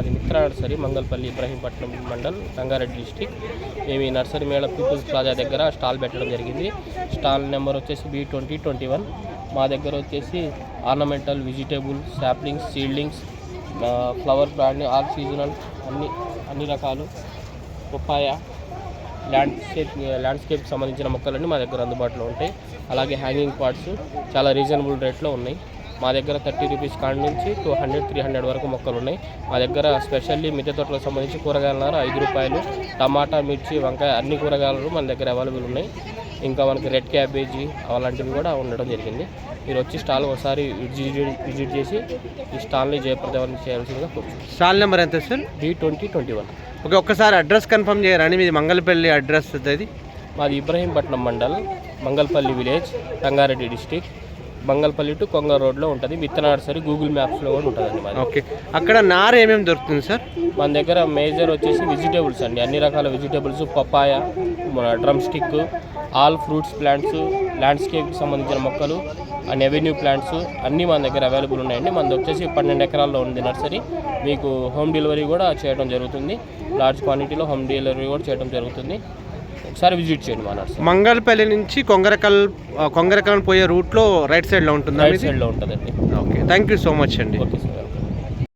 మాది Mitra nursery Mangalpalli Ibrahimpatnam mandal Rangareddy district. మేము ఈ నర్సరీ మేళ పీపుల్స్ ప్లాజా దగ్గర స్టాల్ పెట్టడం జరిగింది. స్టాల్ నెంబర్ వచ్చేసి బి ట్వంటీ ట్వంటీ వన్. మా దగ్గర వచ్చేసి ornamental vegetable saplings seedlings flower brand all seasonal అన్ని అన్ని రకాలు పప్పాయ ల్యాండ్స్కేప్ ల్యాండ్స్కేప్ సంబంధించిన మొక్కలన్నీ మా దగ్గర అందుబాటులో ఉంటాయి. అలాగే హ్యాంగింగ్ పార్ట్స్ చాలా రీజనబుల్ రేట్లో ఉన్నాయి. మా దగ్గర థర్టీ రూపీస్ కాడ నుంచి టూ హండ్రెడ్ త్రీ హండ్రెడ్ వరకు మొక్కలు ఉన్నాయి. మా దగ్గర స్పెషల్లీ మిద్దె తోటలకు సంబంధించి కూరగాయల ఐదు రూపాయలు టమాటా మిర్చి వంకాయ అన్ని కూరగాయలు మన దగ్గర అవైలబుల్ ఉన్నాయి. ఇంకా మనకి రెడ్ క్యాబేజీ అలాంటివి కూడా ఉండడం జరిగింది. మీరు వచ్చి స్టాల్ ఒకసారి విజిట్ విజిట్ చేసి ఈ స్టాల్ని జయప్రదం చేయాల్సిందిగా స్టాల్ నెంబర్ ఎంత sir? D twenty twenty one. Okay ఒక్కసారి అడ్రస్ కన్ఫర్మ్ చేయరా అండి మీది మంగళపల్లి అడ్రస్ అది మాది Ibrahimpatnam mandal Mangalapalli village Rangareddy district. Mangalapalli to Konga రోడ్లో ఉంటుంది. విత్తన నర్సరీ గూగుల్ మ్యాప్స్లో కూడా ఉంటుందండి మాది. ఓకే. అక్కడ నార ఏమేమి దొరుకుతుంది సార్? మన దగ్గర మేజర్ వచ్చేసి వెజిటేబుల్స్ అండి. అన్ని రకాల వెజిటేబుల్స్ పపాయ మన drumstick all fruits plants ల్యాండ్స్కేప్కి సంబంధించిన మొక్కలు అండ్ ఎవెన్యూ ప్లాంట్స్ అన్నీ మన దగ్గర అవైలబుల్ ఉన్నాయండి. మనది వచ్చేసి పన్నెండు ఎకరాల్లో ఉంది నర్సరీ. మీకు హోమ్ డెలివరీ కూడా చేయడం జరుగుతుంది. లార్జ్ క్వాంటిటీలో హోమ్ డెలివరీ కూడా చేయడం జరుగుతుంది. ఒకసారి విజిట్ చేయండి మా నర్సరీ మంగళపల్లి నుంచి కొంగరకల్ కొంగరకల్ పోయే రూట్లో రైట్ సైడ్లో ఉంటుందా రైట్ సైడ్లో ఉంటుందండి. Okay thank you so much అండి. Okay sir